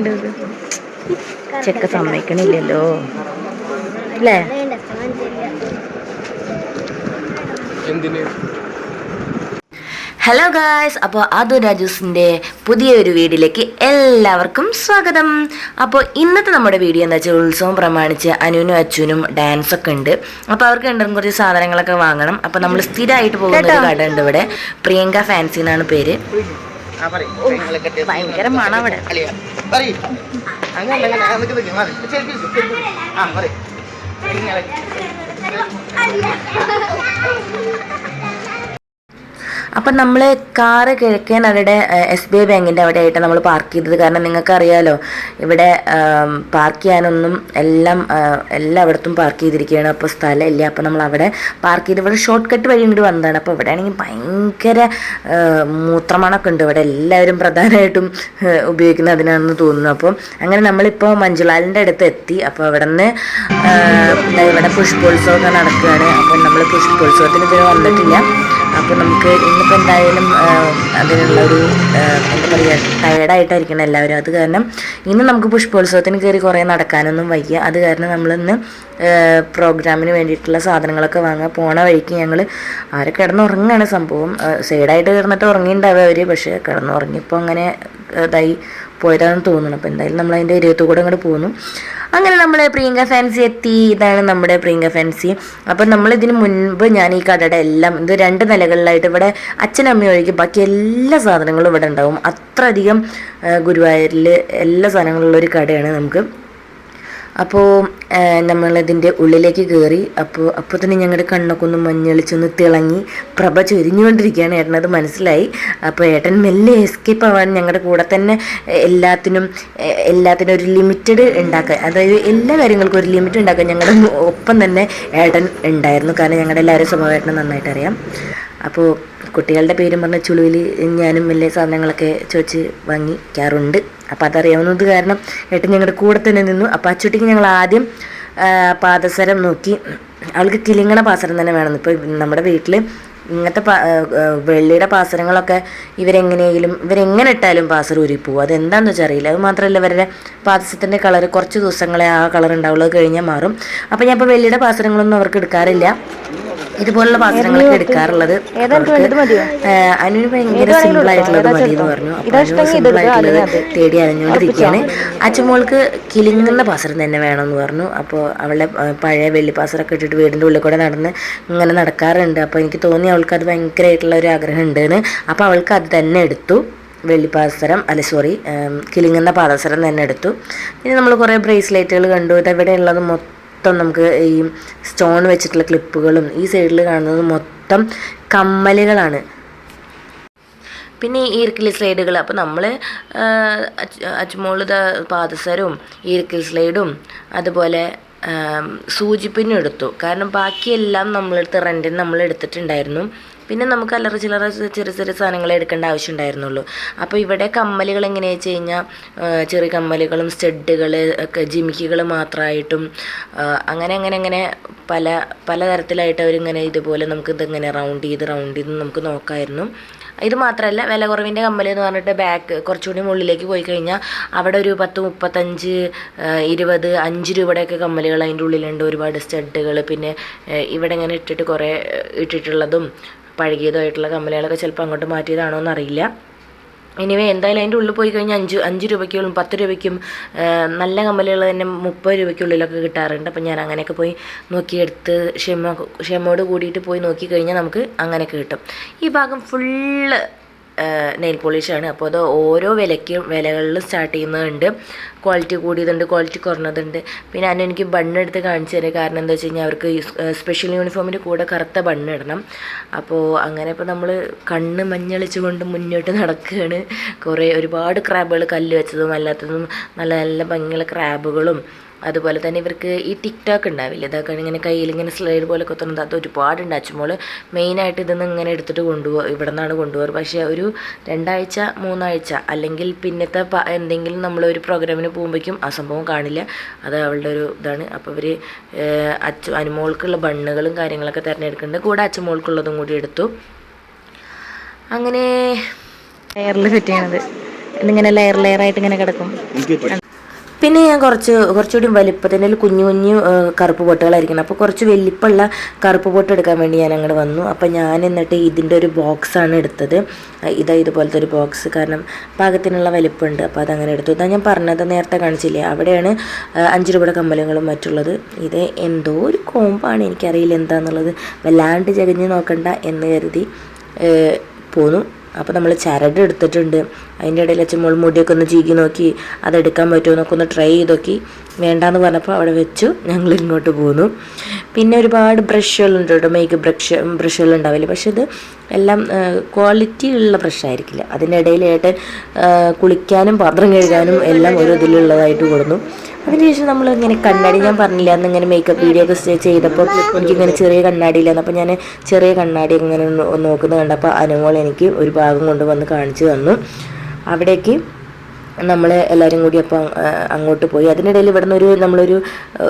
ഇത് ചെക്ക സമ്മതിക്കണില്ലല്ലോ. അല്ലേ? എന്തിന്? ഹലോ ഗായ്സ് അപ്പോൾ അതു രാജൂസിന്റെ പുതിയൊരു വീഡിയോയിലേക്ക് എല്ലാവർക്കും സ്വാഗതം. അപ്പോൾ ഇന്നത്തെ നമ്മുടെ വീഡിയോ എന്താ വെച്ചാൽ ഉത്സവം പ്രമാണിച്ച് അനുവിനും അച്ഛനും ഡാൻസ് ഒക്കെ ഉണ്ട്. അപ്പോൾ അവർക്ക് രണ്ടും കുറച്ച് സാധനങ്ങളൊക്കെ വാങ്ങണം. അപ്പോൾ നമ്മൾ സ്ഥിരമായിട്ട് പോകുന്ന ഒരു കട ഉണ്ട് ഇവിടെ. പ്രിയങ്ക ഫാൻസി എന്നാണ് പേര്. ഭയങ്കര മണം അവിടെ. അങ്ങനെ അപ്പം നമ്മൾ കാറ് കിഴക്കേ അവിടെ എസ് ബി ഐ ബാങ്കിന്റെ അവിടെ ആയിട്ട് നമ്മൾ പാർക്ക് ചെയ്തത്. കാരണം നിങ്ങൾക്കറിയാലോ ഇവിടെ പാർക്ക് ചെയ്യാനൊന്നും എല്ലാം എല്ലായിടത്തും പാർക്ക് ചെയ്തിരിക്കുകയാണ്. അപ്പോൾ സ്ഥലമില്ല. അപ്പോൾ നമ്മൾ അവിടെ പാർക്ക് ചെയ്ത് ഇവിടെ ഷോർട്ട് കട്ട് വഴി ഇങ്ങോട്ട് വന്നതാണ്. അപ്പോൾ ഇവിടെ ആണെങ്കിൽ ഭയങ്കര മൂത്രമണമൊക്കെ ഉണ്ട്. ഇവിടെ എല്ലാവരും പ്രധാനമായിട്ടും ഉപയോഗിക്കുന്ന അതിനാണെന്ന് തോന്നുന്നു. അപ്പോൾ അങ്ങനെ നമ്മളിപ്പോൾ മഞ്ജുലാലിന്റെ അടുത്ത് എത്തി. അപ്പോൾ അവിടെ നിന്ന് ഇവിടെ പുഷ്പോത്സവമൊക്കെ നടക്കുകയാണ്. അപ്പം നമ്മൾ പുഷ്പോത്സവത്തിന് ഇതുവരെ വന്നിട്ടില്ല. അപ്പോൾ നമുക്ക് ഇന്നിപ്പോൾ എന്തായാലും അതിനുള്ള ഒരു എന്താ പറയുക ടയർഡായിട്ടായിരിക്കണം എല്ലാവരും. അത് കാരണം ഇന്ന് നമുക്ക് പുഷ്പോത്സവത്തിന് കയറി കുറേ നടക്കാനൊന്നും വയ്യ. അത് കാരണം നമ്മളിന്ന് പ്രോഗ്രാമിന് വേണ്ടിയിട്ടുള്ള സാധനങ്ങളൊക്കെ വാങ്ങാൻ പോണ വഴിക്ക് ഞങ്ങൾ ആരെ കിടന്നുറങ്ങാണ് സംഭവം. സൈഡായിട്ട് കിടന്നിട്ട് ഉറങ്ങിയിട്ടുണ്ടാവുക അവർ പക്ഷേ കിടന്നുറങ്ങിയപ്പോൾ അങ്ങനെ ഇതായി പോയതാണെന്ന് തോന്നുന്നു. അപ്പോൾ എന്തായാലും നമ്മൾ അതിന്റെ ഏരിയത്തു കൂടെ അങ്ങോട്ട് പോന്നു. അങ്ങനെ നമ്മുടെ പ്രിയങ്ക ഫാൻസി എത്തി. ഇതാണ് നമ്മുടെ പ്രിയങ്ക ഫാൻസി. അപ്പം നമ്മൾ ഇതിന് മുൻപ് ഞാൻ ഈ കടയുടെ എല്ലാം ഇത് രണ്ട് നിലകളിലായിട്ട് ഇവിടെ അച്ഛനമ്മയും ഒഴികെ ബാക്കി എല്ലാ സാധനങ്ങളും ഇവിടെ ഉണ്ടാവും. അത്രയധികം ഗുരുവായൂരിൽ എല്ലാ സാധനങ്ങളുള്ള ഒരു കടയാണ് നമുക്ക് അപ്പോൾ നമ്മളതിന്റെ ഉള്ളിലേക്ക് കയറി അപ്പോൾ അപ്പോൾ തന്നെ ഞങ്ങളുടെ കണ്ണൊക്കെ ഒന്ന് മഞ്ഞളിച്ചൊന്ന് തിളങ്ങി പ്രഭ ചൊരിഞ്ഞുകൊണ്ടിരിക്കുകയാണ്. ഏട്ടൻ അത് മനസ്സിലായി. അപ്പോൾ ഏട്ടൻ മെല്ലെ എസ്കേപ്പ് ആവാൻ ഞങ്ങളുടെ കൂടെ തന്നെ എല്ലാത്തിനും എല്ലാത്തിനും ഒരു ലിമിറ്റഡ് ഉണ്ടാക്കാൻ അതായത് എല്ലാ കാര്യങ്ങൾക്കും ഒരു ലിമിറ്റ് ഉണ്ടാക്കാൻ ഞങ്ങളുടെ ഒപ്പം തന്നെ ഏട്ടൻ ഉണ്ടായിരുന്നു. കാരണം ഞങ്ങളുടെ എല്ലാവരും സ്വഭാവം ഏട്ടനെ നന്നായിട്ട് അറിയാം അപ്പോൾ കുട്ടികളുടെ പേരും പറഞ്ഞ ചുളുവിൽ ഞാനും വലിയ സാധനങ്ങളൊക്കെ ചോദിച്ച് വാങ്ങിക്കാറുണ്ട് അപ്പോൾ അതറിയാവുന്നത് കാരണം ഏട്ടൻ ഞങ്ങളുടെ കൂടെ തന്നെ നിന്നു. അപ്പോൾ അച്ചുട്ടിക്ക് ഞങ്ങൾ ആദ്യം പാദസരം നോക്കി. അവൾക്ക് കിലിങ്ങണ പാസരം തന്നെ വേണം ഇപ്പോൾ നമ്മുടെ വീട്ടിൽ ഇങ്ങനത്തെ വെള്ളിയുടെ പാസരങ്ങളൊക്കെ ഇവരെങ്ങനെയെങ്കിലും ഇവരെങ്ങനെ ഇട്ടാലും പാസരം പോകും അതെന്താണെന്ന് വെച്ചാൽ അറിയില്ല. അത് മാത്രമല്ല ഇവരുടെ പാദസത്തിന്റെ കളർ കുറച്ച് ദിവസങ്ങളെ ആ കളർ ഉണ്ടാവുള്ളൂ കഴിഞ്ഞാൽ മാറും. അപ്പോൾ ഞാൻ ഇപ്പോൾ വെള്ളിയുടെ പാസരങ്ങളൊന്നും അവർക്ക് എടുക്കാറില്ല. ഇതുപോലുള്ള പാത്രങ്ങളൊക്കെ എടുക്കാറുള്ളത് അനുവിന് ഭയങ്കര സിമ്പിൾ ആയിട്ടുള്ളത് മതി എന്ന് പറഞ്ഞു. അപ്പൊ അനു സിമ്പിൾ ആയിട്ടുള്ളത് തേടി അലഞ്ഞുകൊണ്ടിരിക്കുകയാണ് അച്ഛമോൾക്ക് കിലുങ്ങുന്ന പാസരം തന്നെ വേണമെന്ന് പറഞ്ഞു. അപ്പോൾ അവളുടെ പഴയ വെള്ളി പാത്രമൊക്കെ ഇട്ടിട്ട് വീടിന്റെ ഉള്ളിൽ കൂടെ നടന്ന് ഇങ്ങനെ നടക്കാറുണ്ട്. അപ്പോൾ എനിക്ക് തോന്നി അവൾക്ക് അത് ഭയങ്കരമായിട്ടുള്ള ഒരു ആഗ്രഹം ഉണ്ടെന്ന് അപ്പോൾ അവൾക്ക് അത് തന്നെ എടുത്തു. വെള്ളിപ്പാസരം അല്ല സോറി കിലുങ്ങുന്ന പാദസരം തന്നെ എടുത്തു. പിന്നെ നമ്മൾ കുറേ ബ്രേസ്ലെറ്റുകൾ കണ്ടു. ഇതെവിടെ ഉള്ളത് മൊത്തം നമുക്ക് ഈ സ്റ്റോൺ വെച്ചിട്ടുള്ള ക്ലിപ്പുകളും ഈ സൈഡിൽ കാണുന്നത് മൊത്തം കമ്മലുകളാണ്. പിന്നെ ഈ ഈർക്കിലി സ്ലൈഡുകൾ അപ്പോൾ നമ്മൾ അച്ചുമോൾ പാദസരവും ഈർക്കിൽ സ്ലൈഡും അതുപോലെ സൂചിപ്പിനും എടുത്തു. കാരണം ബാക്കിയെല്ലാം നമ്മളെടുത്ത് റെന്റിന് നമ്മൾ എടുത്തിട്ടുണ്ടായിരുന്നു പിന്നെ നമുക്ക് അല്ലറ ചില്ലറ ചെറിയ ചെറിയ സാധനങ്ങൾ എടുക്കേണ്ട ആവശ്യം ഉണ്ടായിരുന്നുള്ളൂ. അപ്പോൾ ഇവിടെ കമ്മലുകൾ എങ്ങനെയാണെന്ന് വെച്ച് കഴിഞ്ഞാൽ ചെറിയ കമ്മലുകളും സ്റ്റഡുകൾ ഒക്കെ ജിമിക്കുകൾ മാത്രമായിട്ടും അങ്ങനെ അങ്ങനെ അങ്ങനെ പല പല പലതരത്തിലായിട്ട് അവരിങ്ങനെ ഇതുപോലെ നമുക്ക് ഇതിങ്ങനെ റൗണ്ട് ചെയ്ത് റൗണ്ട് ചെയ്ത് നമുക്ക് നോക്കായിരുന്നു. ഇത് മാത്രമല്ല വില കുറവിന്റെ കമ്മൽ എന്ന് പറഞ്ഞിട്ട് ബാക്ക് കുറച്ചുകൂടി മുകളിലേക്ക് പോയി കഴിഞ്ഞാൽ അവിടെ ഒരു പത്ത് മുപ്പത്തഞ്ച് ഇരുപത് അഞ്ച് രൂപയുടെയൊക്കെ കമ്മലുകൾ അതിന്റെ ഉള്ളിലുണ്ട്. ഒരുപാട് സ്റ്റഡുകൾ പിന്നെ ഇവിടെ ഇങ്ങനെ ഇട്ടിട്ട് കുറേ ഇട്ടിട്ടുള്ളതും പഴകിയതുമായിട്ടുള്ള കമ്മലുകളൊക്കെ ചിലപ്പോൾ അങ്ങോട്ട് മാറ്റിയതാണോ എന്നറിയില്ല. എനിവേ എന്തായാലും അതിന്റെ ഉള്ളിൽ പോയി കഴിഞ്ഞാൽ അഞ്ച് അഞ്ച് രൂപയ്ക്കും പത്ത് രൂപയ്ക്കും നല്ല കമ്മലുകൾ തന്നെ മുപ്പത് രൂപയ്ക്കുള്ളിലൊക്കെ കിട്ടാറുണ്ട്. അപ്പം ഞാൻ അങ്ങനെയൊക്കെ പോയി നോക്കിയെടുത്ത് ക്ഷമ ക്ഷമയോട് കൂടിയിട്ട് പോയി നോക്കി കഴിഞ്ഞാൽ നമുക്ക് അങ്ങനെയൊക്കെ കിട്ടും. ഈ ഭാഗം ഫുള്ള് നെയിൽ പോളിഷാണ് അപ്പോൾ അത് ഓരോ വിലയ്ക്കും വിലകളിൽ സ്റ്റാർട്ട് ചെയ്യുന്നതുണ്ട്. ക്വാളിറ്റി കൂടിയതുണ്ട് ക്വാളിറ്റി കുറഞ്ഞതുണ്ട്. പിന്നെ അതിന് എനിക്ക് ബണ്ണ് എടുത്ത് കാണിച്ചു തരാം കാരണം എന്താ വെച്ച് കഴിഞ്ഞാൽ അവർക്ക് സ്പെഷ്യൽ യൂണിഫോമിന്റെ കൂടെ കറുത്ത ബണ്ണ് ഇടണം. അപ്പോൾ അങ്ങനെ ഇപ്പോൾ നമ്മൾ കണ്ണ് മഞ്ഞളിച്ചുകൊണ്ട് മുന്നോട്ട് നടക്കുകയാണ് കുറേ ഒരുപാട് ക്രാബുകൾ കല്ല് വെച്ചതും അല്ലാത്തതും നല്ല നല്ല ഭംഗിയുള്ള ക്രാബുകളും അതുപോലെ തന്നെ ഇവർക്ക് ഈ ടിക്ടോക്ക് ഉണ്ടാവില്ല? ഇതൊക്കെ ഇങ്ങനെ കയ്യിൽ ഇങ്ങനെ സ്ലൈഡ് പോലെ കൊത്തുന്നത് അത് ഒരുപാടുണ്ട് അച്ചുമോൾ മെയിനായിട്ട് ഇതൊന്നും ഇങ്ങനെ എടുത്തിട്ട് കൊണ്ടുപോകും. ഇവിടെ നിന്നാണ് കൊണ്ടുപോകാറ്. പക്ഷേ ഒരു രണ്ടാഴ്ച മൂന്നാഴ്ച അല്ലെങ്കിൽ പിന്നത്തെ എന്തെങ്കിലും നമ്മളൊരു പ്രോഗ്രാമിന് പോകുമ്പോഴേക്കും ആ സംഭവം കാണില്ല. അത് അവളുടെ ഒരു ഇതാണ്. അപ്പോൾ ഇവർ അച്ചു അനുമോൾക്കുള്ള ബണ്ണുകളും കാര്യങ്ങളൊക്കെ തിരഞ്ഞെടുക്കുന്നുണ്ട്. കൂടെ അച്ചുമോൾക്കുള്ളതും കൂടി എടുത്തു. അങ്ങനെ ലെയറിൽ സെറ്റ് ചെയ്യണത്. എന്നിങ്ങനെ ലെയർ ലെയർ ആയിട്ട് ഇങ്ങനെ കിടക്കും. പിന്നെ ഞാൻ കുറച്ച് കുറച്ചുകൂടി വലിപ്പത്തിന്റെ കുഞ്ഞു കുഞ്ഞു കറുപ്പ് പൊട്ടുകളായിരിക്കണം. അപ്പോൾ കുറച്ച് വലിപ്പമുള്ള കറുപ്പ് പൊട്ട് എടുക്കാൻ വേണ്ടി ഞാൻ അങ്ങോട്ട് വന്നു. അപ്പോൾ ഞാൻ എന്നിട്ട് ഇതിന്റെ ഒരു ബോക്സാണ് എടുത്തത്. ഇതാ ഇതുപോലത്തെ ഒരു ബോക്സ് കാരണം പാകത്തിനുള്ള വലിപ്പമുണ്ട്. അപ്പോൾ അതങ്ങനെ എടുത്തു. ഇതാ ഞാൻ പറഞ്ഞത് നേരത്തെ കാണിച്ചില്ലേ? അവിടെയാണ് അഞ്ച് രൂപയുടെ കമ്മലുകളും മറ്റുള്ളത്. ഇത് എന്തോ ഒരു കോമ്പാണ്. എനിക്കറിയില്ല എന്താണെന്നുള്ളത് വല്ലാണ്ട് ചകഞ്ഞ് നോക്കണ്ട എന്ന് കരുതി പോന്നു. അപ്പോൾ നമ്മൾ ചരട് എടുത്തിട്ടുണ്ട്. അതിന്റെ ഇടയിൽ വെച്ച് മുൾ മുടിയൊക്കെ ഒന്ന് ചീകി നോക്കി അതെടുക്കാൻ പറ്റുമോ എന്നൊക്കെ ഒന്ന് ട്രൈ ചെയ്ത് നോക്കി. വേണ്ടാന്ന് പറഞ്ഞപ്പോൾ അവിടെ വെച്ചു ഞങ്ങൾ ഇങ്ങോട്ട് പോന്നു. പിന്നെ ഒരുപാട് ബ്രഷുകളുണ്ട് കേട്ടോ മേക്കപ്പ് ബ്രഷ് ബ്രഷുകൾ ഉണ്ടാവില്ല പക്ഷെ ഇത് എല്ലാം ക്വാളിറ്റി ഉള്ള ബ്രഷായിരിക്കില്ല. അതിന്റെ ഏട്ടൻ കുളിക്കാനും പാത്രം കഴുകാനും എല്ലാം ഒരു ഇതിലുള്ളതായിട്ട് കൊടുന്നു. അതിനുശേഷം നമ്മൾ ഇങ്ങനെ കണ്ണാടി ഞാൻ പറഞ്ഞില്ല അന്ന് ഇങ്ങനെ മേക്കപ്പ് വീഡിയോ ഒക്കെ ചെയ്തപ്പോൾ എനിക്കിങ്ങനെ ചെറിയ കണ്ണാടി അപ്പോൾ ഞാൻ ചെറിയ കണ്ണാടി ഇങ്ങനെ നോക്കുന്നത് കണ്ടപ്പോൾ അനുമോൾ എനിക്ക് ഒരു ഭാഗം കൊണ്ടുവന്ന് കാണിച്ചു തന്നു. അവിടേക്ക് നമ്മൾ എല്ലാവരും കൂടി അപ്പം അങ്ങോട്ട് പോയി. അതിനിടയിൽ ഇവിടെ നിന്ന് ഒരു നമ്മളൊരു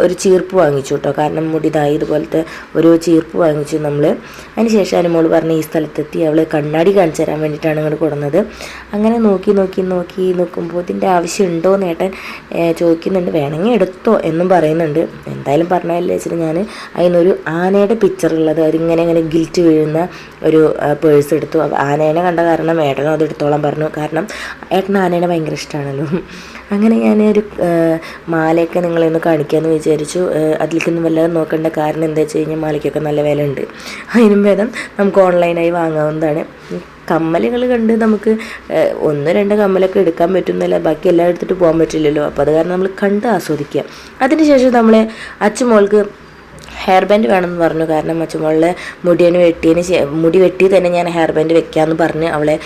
ഒരു ചീർപ്പ് വാങ്ങിച്ചു കേട്ടോ. കാരണം മുടിതായി ഇതുപോലത്തെ ഒരു ചീർപ്പ് വാങ്ങിച്ചു നമ്മൾ അതിനുശേഷം അനുമോൾ പറഞ്ഞ് ഈ സ്ഥലത്തെത്തി അവൾ കണ്ണാടി കാണിച്ചു തരാൻ വേണ്ടിയിട്ടാണ് ഇങ്ങോട്ട് കൊടുന്നത് അങ്ങനെ നോക്കി നോക്കി നോക്കി നോക്കുമ്പോൾ ഇതിന്റെ ആവശ്യമുണ്ടോ നേട്ടൻ ഏട്ടൻ ചോദിക്കുന്നുണ്ട്. വേണമെങ്കിൽ എടുത്തോ എന്നും പറയുന്നുണ്ട്. എന്തായാലും പറഞ്ഞാലേ വെച്ചിട്ട് ഞാൻ അതിനൊരു ആനയുടെ പിക്ചറുള്ളത് അതിങ്ങനെ ഇങ്ങനെ ഗിൽറ്റ് വീഴുന്ന ഒരു പേഴ്സ് എടുത്തു. ആനേനെ കണ്ട കാരണം ഏട്ടനും അത് എടുത്തോളാൻ പറഞ്ഞു. കാരണം ഏട്ടന് ആനേനെ ഭയങ്കര ഇഷ്ടമാണല്ലോ അങ്ങനെ ഞാൻ ഒരു മാലയൊക്കെ നിങ്ങളെ ഒന്ന് കാണിക്കാമെന്ന് വിചാരിച്ചു അതിലേക്കൊന്നും വല്ലാതെ നോക്കേണ്ട കാരണം എന്താ വെച്ച് കഴിഞ്ഞാൽ മാലയ്ക്കൊക്കെ നല്ല വില ഉണ്ട് അതിനും ഭേദം നമുക്ക് ഓൺലൈനായി വാങ്ങാവുന്നതാണ്. കമ്മലുകൾ കണ്ട് നമുക്ക് ഒന്ന് രണ്ട് കമ്മലൊക്കെ എടുക്കാൻ പറ്റുന്നില്ല ബാക്കി എല്ലാം എടുത്തിട്ട് പോകാൻ പറ്റില്ലല്ലോ. അപ്പോൾ അത് കാരണം നമ്മൾ കണ്ട് ആസ്വദിക്കുക. അതിനുശേഷം നമ്മളെ അച്ചുമോൾക്ക് ഹെയർ ബാൻഡ് വേണമെന്ന് പറഞ്ഞു. കാരണം മച്ചുമോളെ മുടിയന് വെട്ടിയതിന് മുടി വെട്ടി തന്നെ ഞാൻ ഹെയർ ബാൻഡ് വെക്കാമെന്ന് പറഞ്ഞ് അവളെ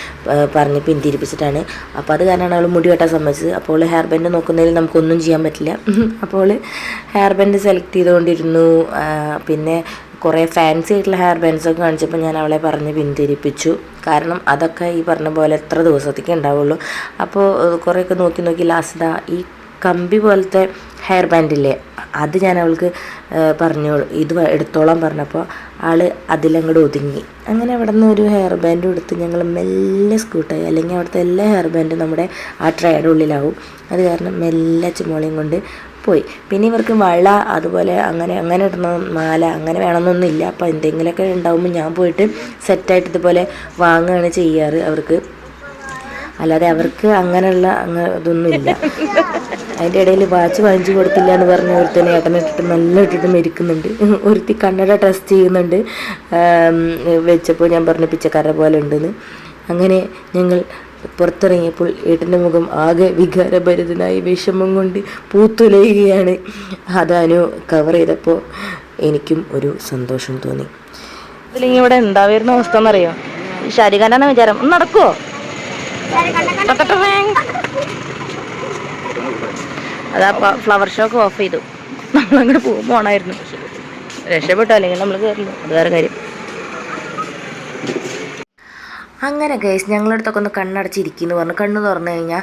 പറഞ്ഞ് പിന്തിരിപ്പിച്ചിട്ടാണ്. അപ്പോൾ അത് കാരണമാണ് അവൾ മുടി വെട്ടാൻ സമ്മതിച്ചത്. അപ്പോൾ ഹെയർ ബാൻഡ് നോക്കുന്നതിൽ നമുക്കൊന്നും ചെയ്യാൻ പറ്റില്ല. അപ്പോൾ ഹെയർ ബാൻഡ് സെലക്ട് ചെയ്തുകൊണ്ടിരുന്നു. പിന്നെ കുറേ ഫാൻസി ആയിട്ടുള്ള ഹെയർ ബാൻഡ്സ് ഒക്കെ കാണിച്ചപ്പോൾ ഞാൻ അവളെ പറഞ്ഞ് പിന്തിരിപ്പിച്ചു. കാരണം അതൊക്കെ ഈ പറഞ്ഞ പോലെ എത്ര ദിവസത്തേക്ക് ഉണ്ടാവുള്ളൂ. അപ്പോൾ കുറേയൊക്കെ നോക്കി നോക്കി ലാസ്റ്റ് ഈ കമ്പി പോലത്തെ ഹെയർ ബാൻഡില്ലേ അത് ഞാൻ അവൾക്ക് പറഞ്ഞു ഇത് എടുത്തോളാൻ പറഞ്ഞപ്പോൾ ആൾ അതിലങ്ങോട്ട് ഒതുങ്ങി. അങ്ങനെ അവിടെ നിന്ന് ഒരു ഹെയർ ബാൻഡ് എടുത്ത് ഞങ്ങൾ മെല്ലെ സ്കൂട്ടായി അല്ലെങ്കിൽ അവിടുത്തെ എല്ലാ ഹെയർ ബാൻഡും നമ്മുടെ ആ ട്രയുടെ ഉള്ളിലാവും. അത് കാരണം മെല്ലെ ചുമോളിയും കൊണ്ട് പോയി. പിന്നെ ഇവർക്ക് വള അതുപോലെ അങ്ങനെ അങ്ങനെ ഇടുന്ന മാല അങ്ങനെ വേണമെന്നൊന്നുമില്ല അപ്പോൾ എന്തെങ്കിലുമൊക്കെ ഉണ്ടാകുമ്പോൾ ഞാൻ പോയിട്ട് സെറ്റായിട്ട് ഇതുപോലെ വാങ്ങുകയാണ് ചെയ്യാറ് അവർക്ക്. അല്ലാതെ അവർക്ക് അങ്ങനെയുള്ള അങ്ങനെ ഇതൊന്നുമില്ല അതിന്റെ ഇടയിൽ വാച്ച് വാങ്ങിച്ചു കൊടുത്തില്ല എന്ന് പറഞ്ഞ് ഒരുത്തനെ ഏട്ടനിട്ടിട്ട് നല്ല ഇട്ടിട്ട് മരിക്കുന്നുണ്ട്. ഒരുത്തി കണ്ണട ടെസ്റ്റ് ചെയ്യുന്നുണ്ട്. വെച്ചപ്പോൾ ഞാൻ പറഞ്ഞ പിച്ചക്കാരെ പോലെ ഉണ്ടെന്ന്. അങ്ങനെ ഞങ്ങൾ പുറത്തിറങ്ങിയപ്പോൾ ഏട്ടന്റെ മുഖം ആകെ വികാരഭരിതനായി വിഷമം കൊണ്ട് പൂത്തുലയുകയാണ്. അതാനു കവർ ചെയ്തപ്പോൾ എനിക്കും ഒരു സന്തോഷം തോന്നി. ഇതിലിങ്ങനെ ഇവിടെ എന്താ വരുന്ന അവസ്ഥ എന്നറിയോ ശരികാനാണ് വിചാരം. ഒന്ന് അതാ ഫ്ലവർ ഷോക്ക് ഓഫ് ചെയ്തു. നമ്മളങ്ങോട്ട് പോകും പോണായിരുന്നു. രക്ഷപ്പെട്ടു അല്ലെങ്കിൽ നമ്മൾ കയറില്ല അത് വേറെ കാര്യം. അങ്ങനെ ഗൈസ് ഞങ്ങളടുത്തൊക്കെ ഒന്ന് കണ്ണടച്ചിരിക്കുന്നു പറഞ്ഞു. കണ്ണ് തുറന്നു കഴിഞ്ഞാൽ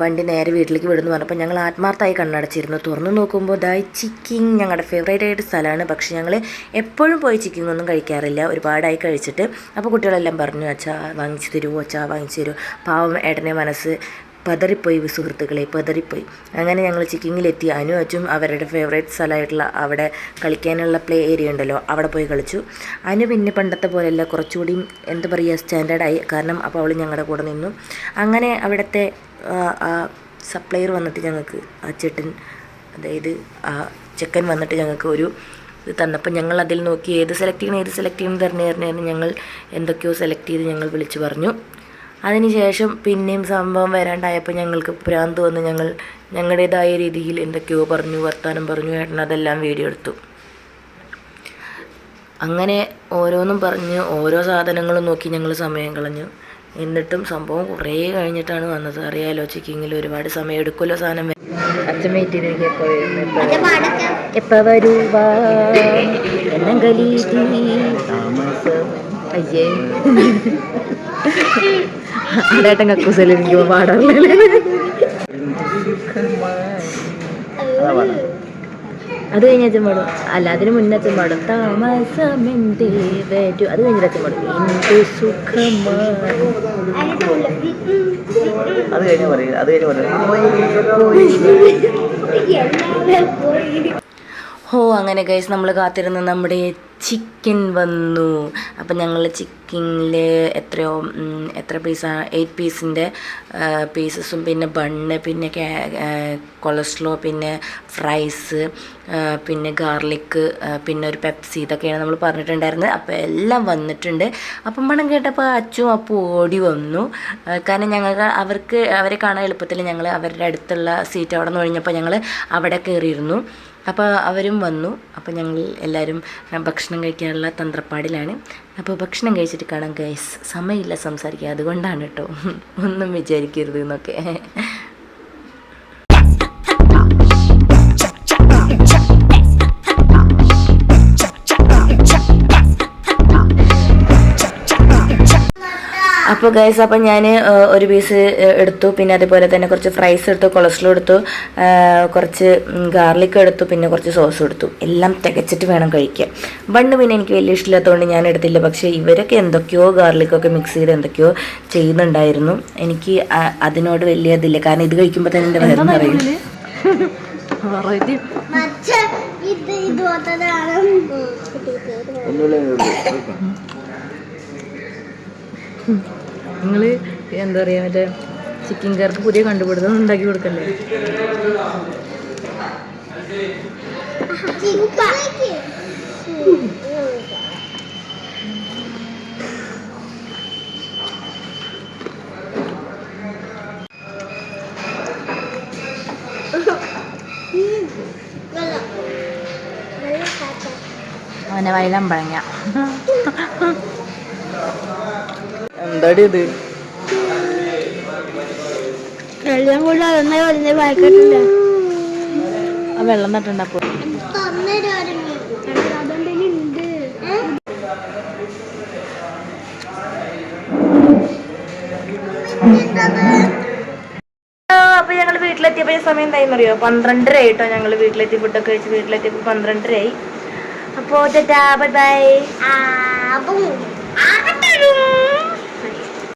വണ്ടി നേരെ വീട്ടിലേക്ക് വിടുന്നു പറഞ്ഞപ്പോൾ ഞങ്ങൾ ആത്മാർത്ഥമായി കണ്ണടച്ചിരുന്നു. തുറന്നു നോക്കുമ്പോൾ ദൈ ചിക്കിങ് ഞങ്ങളുടെ ഫേവറേറ്റ് ആയിട്ട് സ്ഥലമാണ് പക്ഷേ ഞങ്ങൾ എപ്പോഴും പോയി ചിക്കിങ് ഒന്നും കഴിക്കാറില്ല. ഒരുപാടായി കഴിച്ചിട്ട്. അപ്പോൾ കുട്ടികളെല്ലാം പറഞ്ഞു അച്ഛാ വാങ്ങിച്ചു തരുമോ അച്ഛാ വാങ്ങിച്ചു തരുമോ പാവം ഏട്ടനെ മനസ്സ് പതറിപ്പോയി സുഹൃത്തുക്കളെ പതറിപ്പോയി. അങ്ങനെ ഞങ്ങൾ ചിക്കിങ്ങിലെത്തി. അനു അച്ചും അവരുടെ ഫേവറേറ്റ് സ്ഥലമായിട്ടുള്ള അവിടെ കളിക്കാനുള്ള പ്ലേ ഏരിയ ഉണ്ടല്ലോ അവിടെ പോയി കളിച്ചു. അനു പിന്നെ പണ്ടത്തെ പോലെയല്ല കുറച്ചുകൂടി എന്താ പറയുക സ്റ്റാൻഡേർഡായി കാരണം അപ്പോൾ അവൾ ഞങ്ങളുടെ കൂടെ നിന്നു. അങ്ങനെ അവിടുത്തെ സപ്ലയർ വന്നിട്ട് ഞങ്ങൾക്ക് ആ ചേട്ടൻ അതായത് ആ ചെക്കൻ വന്നിട്ട് ഞങ്ങൾക്ക് ഒരു ഇത് തന്നപ്പോൾ ഞങ്ങൾ അതിൽ നോക്കി ഏത് സെലക്ട് ചെയ്യണം ഏത് സെലക്ട് ചെയ്യണം തരണേ തരണേ ഞങ്ങൾ എന്തൊക്കെയോ സെലക്ട് ചെയ്ത് ഞങ്ങൾ വിളിച്ചു പറഞ്ഞു. അതിനുശേഷം പിന്നെയും സംഭവം വരാണ്ടായപ്പോൾ ഞങ്ങൾക്ക് ഭ്രാന്ത് വന്ന്. ഞങ്ങൾ ഞങ്ങളുടേതായ രീതിയിൽ എന്തൊക്കെയോ പറഞ്ഞു വർത്താനം പറഞ്ഞു. ഏട്ടൻ അതെല്ലാം വീഡിയോ എടുത്തു. അങ്ങനെ ഓരോന്നും പറഞ്ഞ് ഓരോ സാധനങ്ങളും നോക്കി ഞങ്ങൾ സമയം കളഞ്ഞു. എന്നിട്ടും സംഭവം കുറേ കഴിഞ്ഞിട്ടാണ് വന്നത്. അറിയാലോ ചിക്കിങ്ങിൽ ഒരുപാട് സമയം എടുക്കുമല്ലോ സാധനം അച്ഛൻ വെയിറ്റ് ചെയ്തിരിക്കും എപ്പോ എപ്പോ വരുവാ? എന്നങ്കലി അയ്യേ. അതേട്ടൻ കക്കൂസൽ എനിക്ക് പാടാറില്ല അതാ കഴിഞ്ഞ അച്ഛൻ പാടും. അല്ല അതിന് മുന്നേ അച്ഛൻ പാടും. താമസം വരൂ അത് കഴിഞ്ഞിട്ട് അച്ഛൻ പാടും. എന്ത് പറയും ഹോ അങ്ങനെ ഗൈസ് നമ്മൾ കാത്തിരുന്ന് നമ്മുടെ ചിക്കൻ വന്നു. അപ്പം ഞങ്ങൾ ചിക്കനിൽ എത്രയോ എത്ര പീസാണ് എയ്റ്റ് പീസിന്റെ പീസസും പിന്നെ ബണ്ണ് പിന്നെ കൊളസ്ട്രോ പിന്നെ ഫ്രൈസ് പിന്നെ ഗാർലിക്ക് പിന്നെ ഒരു പെപ്സി ഇതൊക്കെയാണ് നമ്മൾ പറഞ്ഞിട്ടുണ്ടായിരുന്നത്. അപ്പോൾ എല്ലാം വന്നിട്ടുണ്ട്. അപ്പം പണം കേട്ടപ്പോൾ അച്ചും അപ്പം ഓടി വന്നു. കാരണം ഞങ്ങൾക്ക് അവർക്ക് അവരെ കാണാൻ എളുപ്പത്തിൽ ഞങ്ങൾ അവരുടെ അടുത്തുള്ള സീറ്റ് അവിടെ നിന്ന് ഒഴിഞ്ഞപ്പോൾ ഞങ്ങൾ അവിടെ കയറിയിരുന്നു അപ്പോൾ അവരും വന്നു. അപ്പോൾ ഞങ്ങൾ എല്ലാവരും ഭക്ഷണം കഴിക്കാനുള്ള തന്ത്രപ്പാടിലാണ്. അപ്പോൾ ഭക്ഷണം കഴിച്ചിട്ട് കാണാം ഗൈസ് സമയമില്ല സംസാരിക്കുക അതുകൊണ്ടാണ് കേട്ടോ ഒന്നും വിചാരിക്കരുത് എന്നൊക്കെ. അപ്പോൾ ഗൈസ് അപ്പോൾ ഞാൻ ഒരു പീസ് എടുത്തു. പിന്നെ അതുപോലെ തന്നെ കുറച്ച് ഫ്രൈസ് എടുത്തു കൊളസ്ട്രോൾ എടുത്തു. കുറച്ച് ഗാർലിക് എടുത്തു. പിന്നെ കുറച്ച് സോസ് എടുത്തു. എല്ലാം തികച്ചിട്ട് വേണം കഴിക്കാൻ. ബണ്ണ് പിന്നെ എനിക്ക് വലിയ ഇഷ്ടമില്ലാത്തതുകൊണ്ട് ഞാൻ എടുത്തില്ല. പക്ഷേ ഇവരൊക്കെ എന്തൊക്കെയോ ഗാർലിക്കൊക്കെ മിക്സ് ചെയ്ത് എന്തൊക്കെയോ ചെയ്യുന്നുണ്ടായിരുന്നു. എനിക്ക് അതിനോട് വലിയ ഇതില്ല. കാരണം ഇത് കഴിക്കുമ്പോൾ തന്നെ എന്റെ വേറെ നിറയും. ഇത് ഇതുപോലത്തതാണ്. നിങ്ങൾ എന്താ പറയുക മറ്റേ ചിക്കൻ കറിക്ക് പുതിയ കണ്ടുപിടുത്തം ഉണ്ടാക്കി കൊടുക്കല്ലേ? അവനെ വയലം പഴങ്ങ എന്താടി ഇത്? എല്ലാം കൂടെ അതൊന്നേ വലിയ വായിക്കട്ടില്ല ആ വെള്ളം നട്ടുണ്ടപ്പോ അപ്പോൾ ഞങ്ങൾ വീട്ടിലെത്തിയപ്പോൾ സമയം എന്തായെന്ന് അറിയോ പന്ത്രണ്ടര ആയിട്ടോ ഞങ്ങൾ വീട്ടിലെത്തി ഫുഡൊക്കെ കഴിച്ച് വീട്ടിലെത്തിയപ്പോൾ പന്ത്രണ്ടരയായി അപ്പോൾ ബൈ ബൈ